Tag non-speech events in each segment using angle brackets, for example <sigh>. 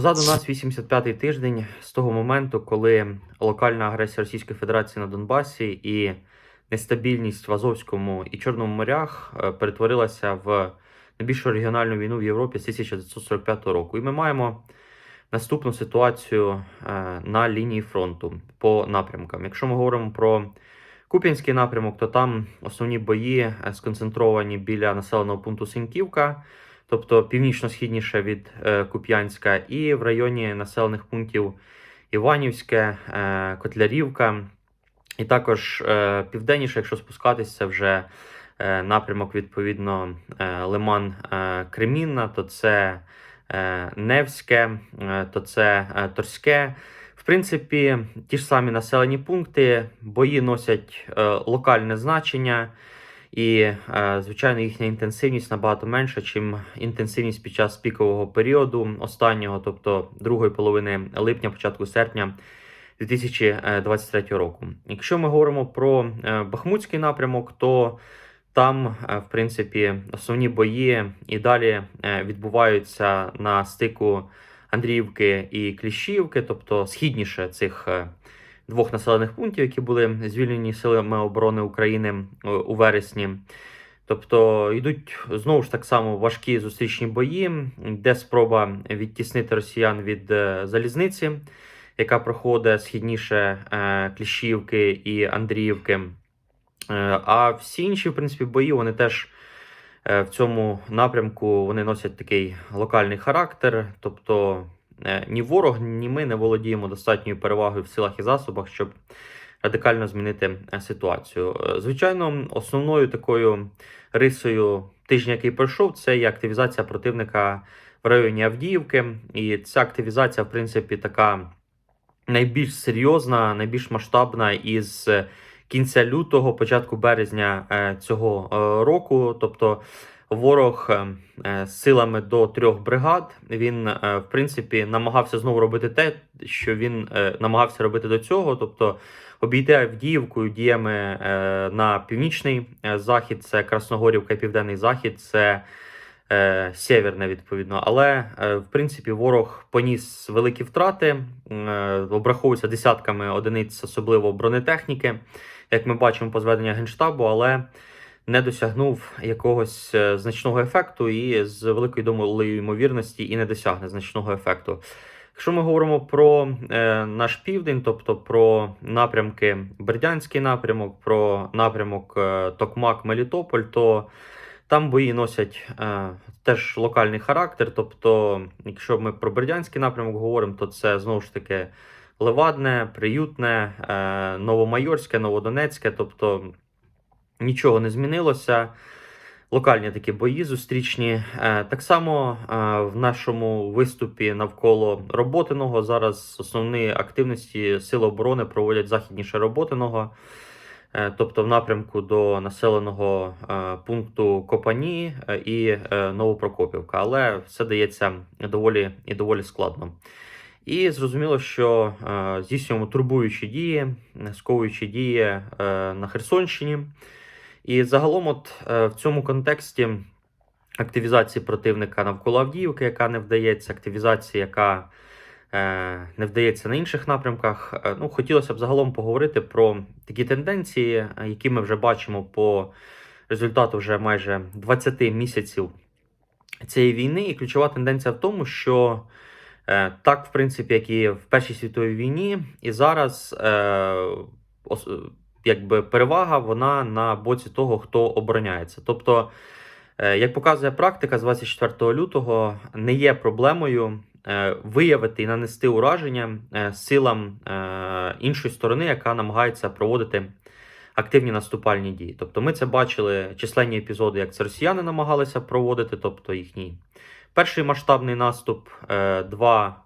Позаду нас 85-й тиждень з того моменту, коли локальна агресія Російської Федерації на Донбасі і нестабільність в Азовському і Чорному морях е, перетворилася в найбільшу регіональну війну в Європі з 1945 року. І ми маємо наступну ситуацію е, на лінії фронту по напрямкам. Якщо ми говоримо про Куп'янський напрямок, то там основні бої е, сконцентровані біля населеного пункту Синьківка тобто північно-східніше від е, Куп'янська, і в районі населених пунктів Іванівське, е, Котлярівка, і також е, південніше, якщо спускатися, це вже напрямок, відповідно, Лиман Кремінна, то це Невське, то це Торське. В принципі, ті ж самі населені пункти, бої носять локальне значення. І, е, звичайно, їхня інтенсивність набагато менша, ніж інтенсивність під час пікового періоду останнього, тобто другої половини липня, початку серпня 2023 року. Якщо ми говоримо про е, Бахмутський напрямок, то там, е, в принципі, основні бої і далі відбуваються на стику Андріївки і Кліщівки, тобто східніше цих двох населених пунктів, які були звільнені силами оборони України е, у вересні. Тобто йдуть знову ж так само важкі зустрічні бої, де спроба відтіснити росіян від е, залізниці, яка проходить східніше е, Кліщівки і Андріївки. А всі інші, в принципі, бої вони теж в цьому напрямку вони носять такий локальний характер. Тобто ні ворог, ні ми не володіємо достатньою перевагою в силах і засобах, щоб радикально змінити е, ситуацію. Е, Звичайно, основною такою рисою тижня, який пройшов, це є активізація противника в районі Авдіївки. І ця активізація, в принципі, така найбільш серйозна, найбільш масштабна із е, кінця лютого, початку березня е, цього е, року. Тобто ворог е, е, силами до трьох бригад він, е, в принципі, намагався знову робити те, що він намагався робити до цього. тобто обійти Авдіївку діями на північний захід, це Красногорівка, і Південний Захід, це Сєвєрне, відповідно. Але, в принципі, ворог поніс великі втрати, обраховується десятками одиниць, особливо бронетехніки, як ми бачимо по зведенню Генштабу, але не досягнув якогось е, значного ефекту і з великою домовою ймовірності і не досягне значного ефекту. Якщо ми говоримо про е, наш південь, тобто про напрямки Бердянський напрямок, про напрямок е, Токмак Мелітополь, то там бої носять е, теж локальний характер. Тобто, якщо ми про Бердянський напрямок говоримо, то це знову ж таки Левадне, Приютне, е, Новомайорське, Новодонецьке, тобто нічого не змінилося. Локальні такі бої зустрічні. Е, Так само е, в нашому виступі навколо Роботиного зараз основні активності Сил оборони проводять західніше Роботиного, е, тобто в напрямку до населеного пункту Копані і Новопрокопівка. Але все дається доволі і доволі складно. І зрозуміло, що здійснюємо турбуючі дії, сковуючі дії на Херсонщині. І загалом, от е, в цьому контексті активізації противника навколо Авдіївки, яка не вдається, активізації, яка е, не вдається на інших напрямках. е, ну, хотілося б загалом поговорити про такі тенденції, які ми вже бачимо по результату вже майже 20 місяців цієї війни. І ключова тенденція в тому, що так, в принципі, як і в Першій світовій війні, і зараз. Якби перевага вона на боці того, хто обороняється. Тобто, е, як показує практика, з 24 лютого не є проблемою е, виявити і нанести ураження е, силам іншої сторони, яка намагається проводити активні наступальні дії. Тобто, ми це бачили численні епізоди, як це росіяни намагалися проводити, тобто їхній перший масштабний наступ, два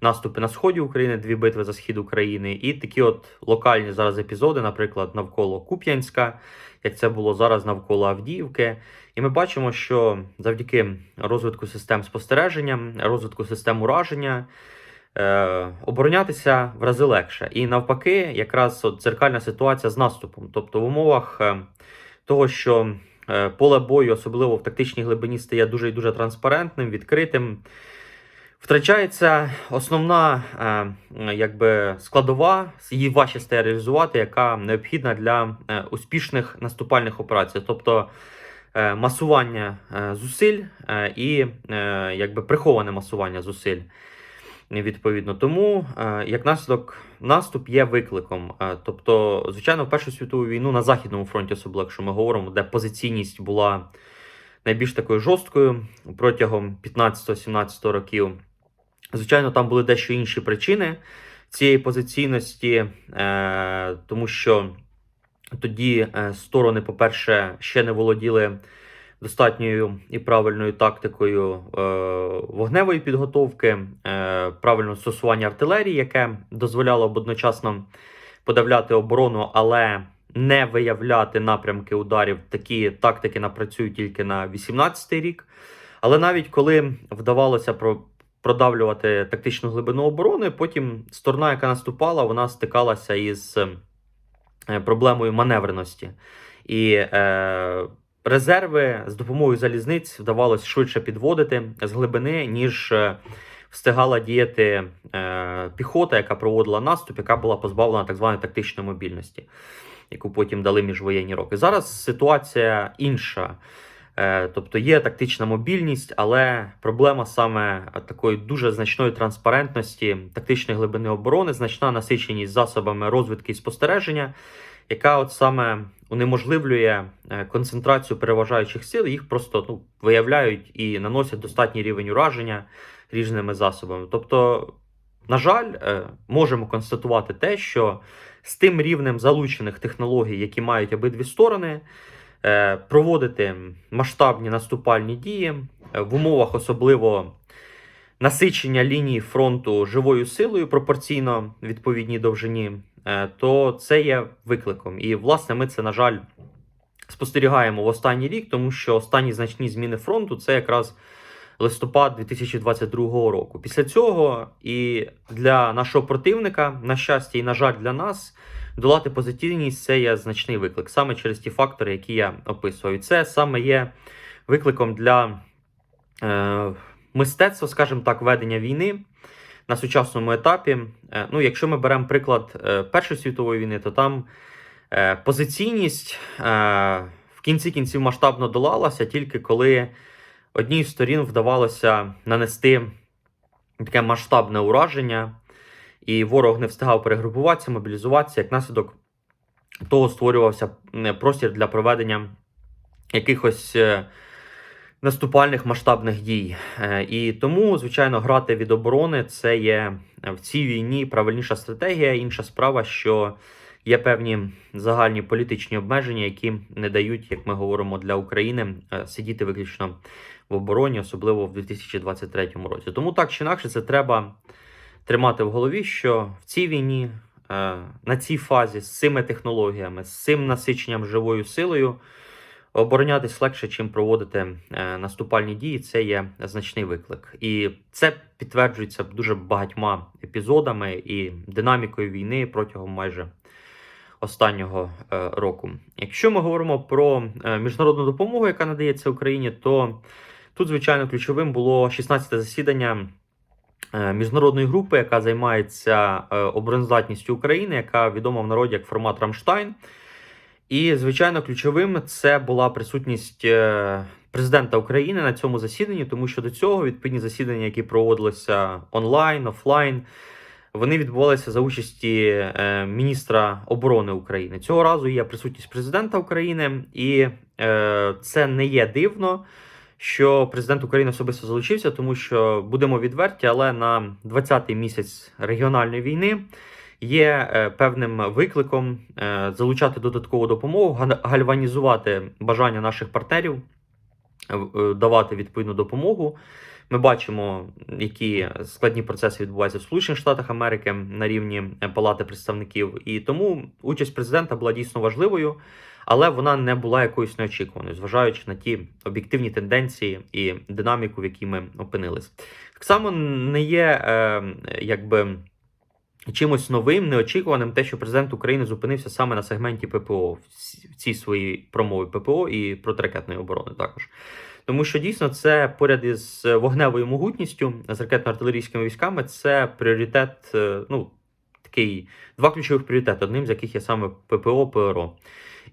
наступи на сході України, дві битви за схід України, і такі от локальні зараз епізоди, наприклад, навколо Куп'янська, як це було зараз навколо Авдіївки. І ми бачимо, що завдяки розвитку систем спостереження, розвитку систем ураження. Е, оборонятися в рази легше. І навпаки, якраз от дзеркальна ситуація з наступом. Тобто в умовах е, того, що е, поле бою, особливо в тактичній глибині, стає дуже і дуже транспарентним, відкритим. Втрачається основна е, якби, складова, її важче стає реалізувати, яка необхідна для е, успішних наступальних операцій, тобто е, масування зусиль і якби, приховане масування зусиль. Відповідно, тому як наслідок наступ є викликом. Тобто, звичайно, в Першу світову війну на Західному фронті, особливо якщо ми говоримо, де позиційність була найбільш такою жорсткою протягом 15-17 років. Звичайно, там були дещо інші причини цієї позиційності, е, тому що тоді е, сторони, по-перше, ще не володіли достатньою і правильною тактикою е, вогневої підготовки, правильного стосування артилерії, яке дозволяло б одночасно подавляти оборону, але не виявляти напрямки ударів. Такі тактики напрацюють тільки на 18-й рік. Але навіть коли вдавалося про продавлювати тактичну глибину оборони. Потім сторона, яка наступала, вона стикалася із е, проблемою маневреності. І е, резерви з допомогою залізниць вдавалося швидше підводити з глибини, ніж е, встигала діяти е, піхота, яка проводила наступ, яка була позбавлена так званої тактичної мобільності, яку потім дали міжвоєнні роки. Зараз ситуація інша. Е, Тобто є тактична мобільність, але проблема саме такої дуже значної транспарентності, тактичної глибини оборони, значна насиченість засобами розвідки і спостереження, яка от саме унеможливлює е, концентрацію переважаючих сил, їх просто ну, виявляють і наносять достатній рівень ураження різними засобами. Тобто, на жаль, е, можемо констатувати те, що з тим рівнем залучених технологій, які мають обидві сторони. Е, проводити масштабні наступальні дії е, в умовах особливо насичення лінії фронту живою силою пропорційно відповідній довжині, е, то це є викликом. І, власне, ми це, на жаль, спостерігаємо в останній рік, тому що останні значні зміни фронту це якраз листопад 2022 року. Після цього і для нашого противника, на щастя, і на жаль, для нас. Долати позитивність це є значний виклик, саме через ті фактори, які я описував. Це саме є викликом для е, мистецтва, скажімо так, ведення війни на сучасному етапі. Е, ну, Якщо ми беремо приклад е, Першої світової війни, то там е, позиційність в кінці кінців масштабно долалася тільки коли одній з сторін вдавалося нанести таке масштабне ураження і ворог не встигав перегрупуватися, мобілізуватися. Як наслідок того створювався простір для проведення якихось е, наступальних масштабних дій. Е, і тому, звичайно, грати від оборони це є в цій війні правильніша стратегія. Інша справа, що є певні загальні політичні обмеження, які не дають, як ми говоримо, для України е, сидіти виключно в обороні, особливо в 2023 році. Тому так чи інакше, це треба тримати в голові, що в цій війні, е, на цій фазі з цими технологіями, з цим насиченням живою силою оборонятись легше, чим проводити е, наступальні дії. Це є значний виклик. І це підтверджується дуже багатьма епізодами і динамікою війни протягом майже. Останнього е, року. Якщо ми говоримо про міжнародну допомогу, яка надається Україні, то тут, звичайно, ключовим було 16 засідання Е, міжнародної групи, яка займається е, обороноздатністю України, яка відома в народі як формат Рамштайн. І, звичайно, ключовим це була присутність е, президента України на цьому засіданні, тому що до цього відповідні засідання, які проводилися онлайн, офлайн, вони відбувалися за участі міністра оборони України. Цього разу є присутність президента України, і це не є дивно що президент України особисто залучився, тому що будемо відверті, але на 20-й місяць регіональної війни є е, певним викликом е, залучати додаткову допомогу, гальванізувати бажання наших партнерів, е, давати відповідну допомогу. Ми бачимо, які складні процеси відбуваються в Сполучених Штатах Америки на рівні Палати представників, і тому участь президента була дійсно важливою але вона не була якоюсь неочікуваною, зважаючи на ті об'єктивні тенденції і динаміку, в якій ми опинились. Так само не є е, якби. Чимось новим, неочікуваним, те, що президент України зупинився саме на сегменті ППО в цій своїй промові ППО і протиракетної оборони також. Тому що дійсно це поряд із вогневою могутністю з ракетно-артилерійськими військами, це пріоритет, е, ну такий два ключових пріоритети, одним з яких є саме ППО, ПРО.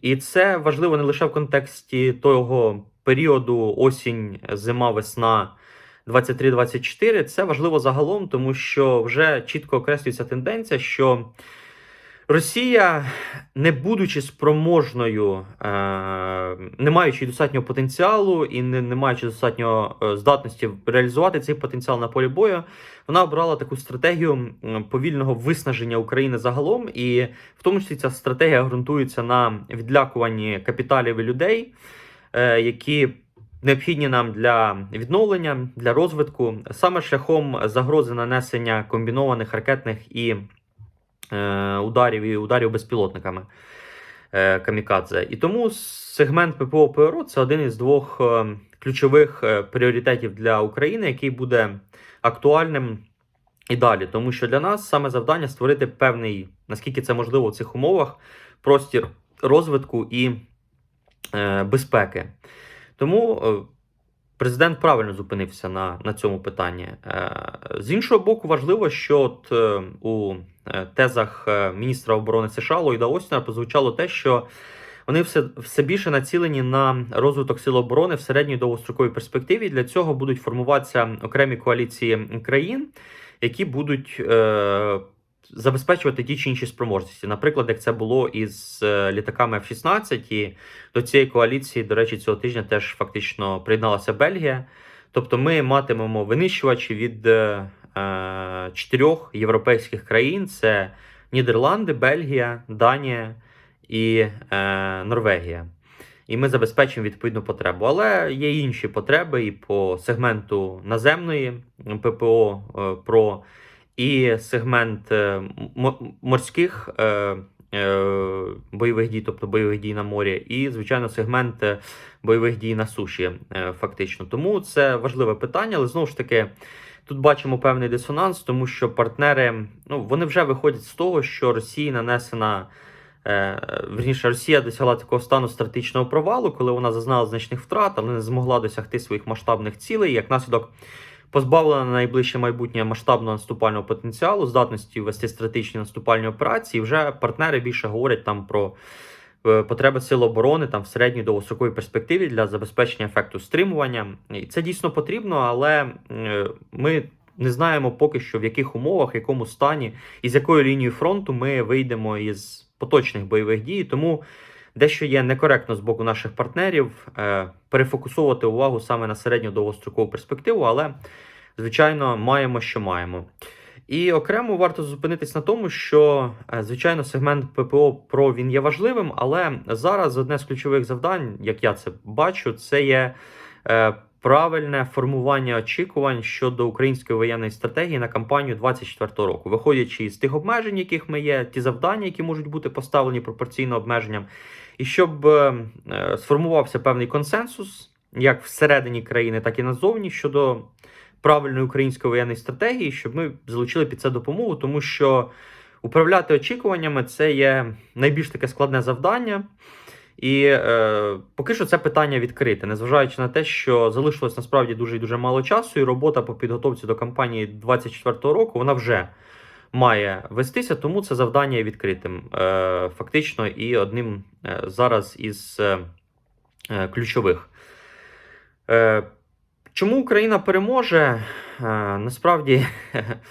І це важливо не лише в контексті того періоду осінь, зима, весна 23-24. Це важливо загалом, тому що вже чітко окреслюється тенденція, що Росія, не будучи спроможною, е, не маючи достатнього потенціалу і не, маючи достатньо е, здатності реалізувати цей потенціал на полі бою, вона обрала таку стратегію повільного виснаження України загалом, і в тому числі ця стратегія ґрунтується на відлякуванні капіталів і людей, е, які необхідні нам для відновлення, для розвитку, саме шляхом загрози нанесення комбінованих ракетних і ударів і ударів безпілотниками е, камікадзе. І тому сегмент ППО ПРО це один із двох е, ключових е, пріоритетів для України, який буде актуальним і далі. Тому що для нас саме завдання створити певний, наскільки це можливо в цих умовах, простір розвитку і е, безпеки. Тому е, президент правильно зупинився на, на цьому питанні. Е, з іншого боку, важливо, що от, е, у е, тезах міністра оборони США Ллойда Остіна прозвучало те, що вони все, все більше націлені на розвиток сил оборони в середньої довгостроковій перспективі. Для цього будуть формуватися окремі коаліції країн, які будуть забезпечувати ті чи інші спроможності. Наприклад, як це було із е, літаками F-16, і до цієї коаліції, до речі, цього тижня теж фактично приєдналася Бельгія. Тобто, ми матимемо винищувачі від е, е, чотирьох європейських країн: це Нідерланди, Бельгія, Данія і е, Норвегія. І ми забезпечимо відповідну потребу. Але є інші потреби і по сегменту наземної ППО е, ПРО, і сегмент е, морських е, е, бойових дій, тобто бойових дій на морі, і, звичайно, сегмент бойових дій на суші, фактично. Тому це важливе питання, але знову ж таки. Тут бачимо певний дисонанс, тому що партнери ну вони вже виходять з того, що Росії нанесена е, верніше, Росія досягла такого стану стратегічного провалу, коли вона зазнала значних втрат, але не змогла досягти своїх масштабних цілей. Як наслідок позбавлена на найближче майбутнє масштабного наступального потенціалу, здатності вести стратегічні наступальні операції. Вже партнери більше говорять там про е, потреби сил оборони там в середній довгостроковій перспективі для забезпечення ефекту стримування. І це дійсно потрібно, але е, ми. Не знаємо поки що в яких умовах, в якому стані і з якою лінією фронту ми вийдемо із поточних бойових дій. Тому дещо є некоректно з боку наших партнерів е, перефокусовувати увагу саме на середню довгострокову перспективу, але звичайно маємо, що маємо. І окремо варто зупинитись на тому, що е, звичайно сегмент ППО ПРО він є важливим, але зараз одне з ключових завдань, як я це бачу, це є е, правильне формування очікувань щодо української воєнної стратегії на кампанію 24 року, виходячи з тих обмежень, яких ми є, ті завдання, які можуть бути поставлені пропорційно обмеженням, і щоб е, е, сформувався певний консенсус, як всередині країни, так і назовні щодо правильної української воєнної стратегії, щоб ми залучили під це допомогу, тому що управляти очікуваннями це є найбільш таке складне завдання. І е, поки що це питання відкрите, незважаючи на те, що залишилось насправді дуже і дуже мало часу, і робота по підготовці до кампанії 24 року вона вже має вестися, тому це завдання відкритим. Е, Фактично, і одним е, зараз із е, ключових. Чому Україна переможе? Насправді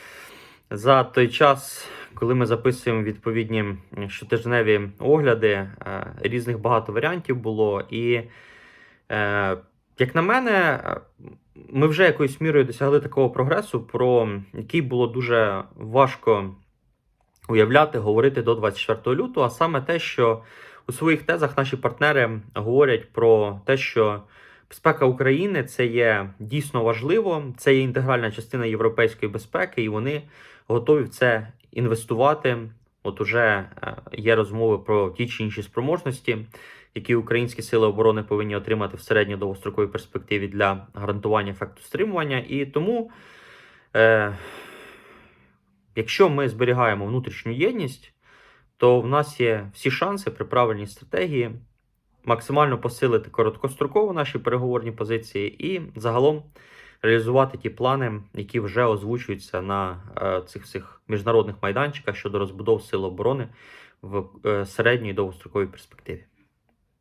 <laughs> за той час, коли ми записуємо відповідні щотижневі огляди, різних багато варіантів було. І, як на мене, ми вже якоюсь мірою досягли такого прогресу, про який було дуже важко уявляти, говорити до 24 лютого, а саме те, що у своїх тезах наші партнери говорять про те, що безпека України це є дійсно важливо, це є інтегральна частина європейської безпеки, і вони готові в це інвестувати. От уже е, є розмови про ті чи інші спроможності, які українські сили оборони повинні отримати в середньо довгостроковій перспективі для гарантування ефекту стримування. І тому, е, якщо ми зберігаємо внутрішню єдність, то в нас є всі шанси при правильній стратегії максимально посилити короткостроково наші переговорні позиції і загалом реалізувати ті плани, які вже озвучуються на е, цих всіх міжнародних майданчиках щодо розбудов сил оборони в е, середньої і довгостроковій перспективі.